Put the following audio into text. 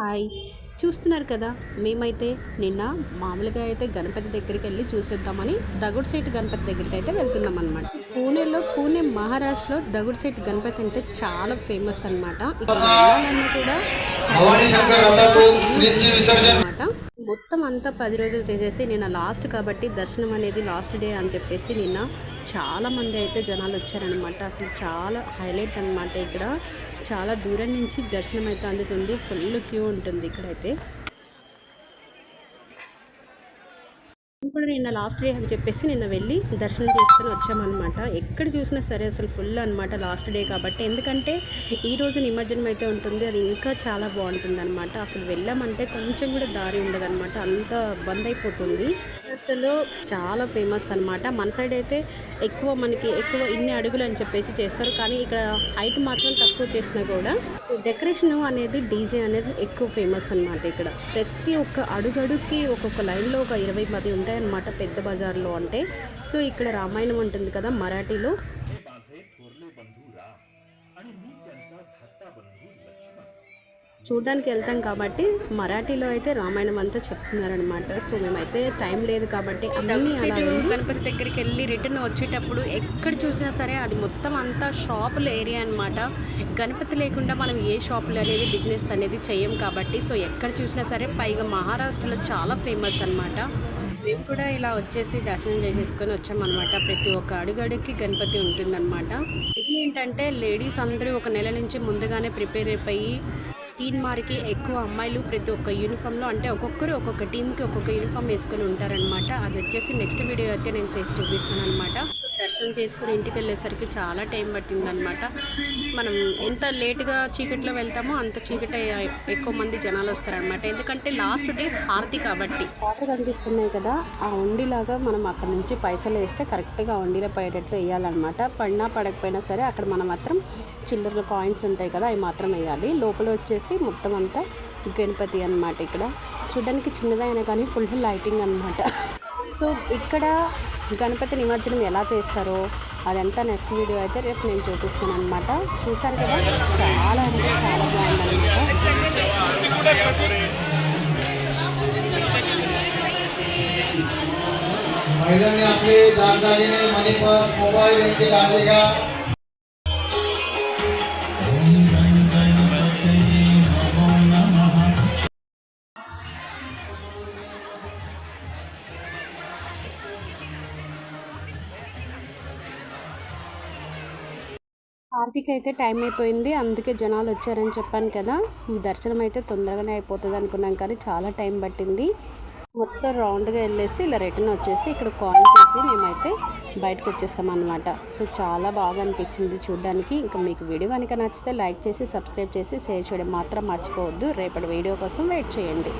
Hi. చూస్తున్నారు కదా మేమైతే నిన్న మామూలుగా అయితే గణపతి దగ్గరికి వెళ్ళి చూసేద్దామని దగుడుసేట్ గణపతి దగ్గరికి అయితే వెళ్తున్నాం అనమాట పూణేలో పూణే మహారాష్ట్రలో దగుడుసేట్ గణపతి అంటే చాలా ఫేమస్ అనమాట ఇక్కడ కూడా విసర్జన. అనమాట మొత్తం అంతా పది రోజులు చేసేసి నిన్న లాస్ట్ కాబట్టి దర్శనం అనేది లాస్ట్ డే అని చెప్పేసి నిన్న చాలా మంది అయితే జనాలు వచ్చారనమాట అసలు చాలా హైలైట్ అనమాట ఇక్కడ. చాలా దూరం నుంచి దర్శనం అయితే అందుతుంది. ఫుల్ క్యూ ఉంటుంది ఇక్కడైతే. నిన్న లాస్ట్ డే అని చెప్పేసి నిన్న వెళ్ళి దర్శనం చేసుకొని వచ్చామన్నమాట. ఎక్కడ చూసినా సరే అసలు ఫుల్ అనమాట లాస్ట్ డే కాబట్టి. ఎందుకంటే ఈ రోజు నిమజ్జనం అయితే ఉంటుంది. అది ఇంకా చాలా బాగుంటుంది అనమాట అసలు వెళ్ళామంటే కొంచెం కూడా దారి ఉండదు అనమాట అంత బంద్ అయిపోతుంది. మహారాష్ట్రలో చాలా ఫేమస్ అనమాట మన సైడ్ అయితే ఎక్కువ మనకి ఎక్కువ ఇన్ని అడుగులు అని చెప్పేసి చేస్తారు. కానీ ఇక్కడ హైట్ మాత్రం తక్కువ చేసినా కూడా డెకరేషన్ అనేది డీజే అనేది ఎక్కువ ఫేమస్ అన్నమాట ఇక్కడ. ప్రతి ఒక్క అడుగడుగుకి ఒక్కొక్క లైన్లో ఒక ఇరవై పది ఉంటాయన్నమాట పెద్ద బజార్లో అంటే. సో ఇక్కడ రామాయణం ఉంటుంది కదా మరాఠీలో. చూడడానికి వెళ్తాం కాబట్టి మరాఠీలో అయితే రామాయణం అంతా చెప్తున్నారనమాట సో మేమైతే టైం లేదు కాబట్టి గణపతి దగ్గరికి వెళ్ళి రిటర్న్ వచ్చేటప్పుడు ఎక్కడ చూసినా సరే అది మొత్తం అంతా షాపుల ఏరియా అన్నమాట. గణపతి లేకుండా మనం ఏ షాపులు అనేది బిజినెస్ అనేది చెయ్యం కాబట్టి సో ఎక్కడ చూసినా సరే పైగా మహారాష్ట్రలో చాలా ఫేమస్ అన్నమాట. మేము కూడా ఇలా వచ్చేసి దర్శనం చేసేసుకొని వచ్చామన్నమాట. ప్రతి ఒక్క అడుగడుగుకి గణపతి ఉంటుందన్నమాట. ఇది ఏంటంటే లేడీస్ అందరూ ఒక నెల నుంచి ముందుగానే ప్రిపేర్ అయిపోయి టీన్ మార్కి ఎక్కువ అమ్మాయిలు ప్రతి ఒక్క యూనిఫామ్లో అంటే ఒక్కొక్కరు ఒక్కొక్క టీంకి ఒక్కొక్క యూనిఫామ్ వేసుకొని ఉంటారనమాట అది వచ్చేసి నెక్స్ట్ వీడియో అయితే నేను చేసి చూపిస్తాను అనమాట దర్శనం చేసుకుని ఇంటికి వెళ్ళేసరికి చాలా టైం పట్టిందనమాట మనం ఎంత లేట్గా చీకట్లో వెళ్తామో అంత చీకట ఎక్కువ మంది జనాలు వస్తారనమాట ఎందుకంటే లాస్ట్ డే హారతి కాబట్టి. వాటర్ కనిపిస్తున్నాయి కదా ఆ ఉండిలాగా మనం అక్కడ నుంచి పైసలు వేస్తే కరెక్ట్గా ఉండిలో పడేటట్టు వేయాలన్నమాట. పడినా పడకపోయినా సరే అక్కడ మనం మాత్రం చిల్లర కాయిన్స్ ఉంటాయి కదా అవి మాత్రం వేయాలి. లోపల వచ్చేసి మొత్తం అంతా గణపతి అన్నమాట ఇక్కడ. చూడడానికి చిన్నదైనా కానీ ఫుల్ లైటింగ్ అన్నమాట. సో ఇక్కడ గణపతి నిమజ్జనం ఎలా చేస్తారో అదంతా నెక్స్ట్ వీడియో అయితే రేపు నేను చూపిస్తాను అనమాట చూసారు కదా చాలా అంటే చాలా బాగుందన్నమాట महिलांनी आपले दागदागिने मनी पर्स मोबाईल यांची काळजी ఆర్తికి అయితే టైం అయిపోయింది. అందుకే జనాలు వచ్చారని చెప్పాను కదా. దర్శనం అయితే తొందరగానే అయిపోతుంది అనుకున్నాం కానీ చాలా టైం పట్టింది. మొత్తం రౌండ్గా వెళ్ళేసి ఇలా రిటర్న్ వచ్చేసి ఇక్కడ కాయిన్స్ వేసి మేమైతే బయటకు వచ్చేసాం అనమాట సో చాలా బాగా అనిపించింది చూడడానికి. ఇంకా మీకు వీడియో కనుక నచ్చితే లైక్ చేసి సబ్స్క్రైబ్ చేసి షేర్ చేయడం మాత్రం మర్చిపోవద్దు. రేపటి వీడియో కోసం వెయిట్ చేయండి.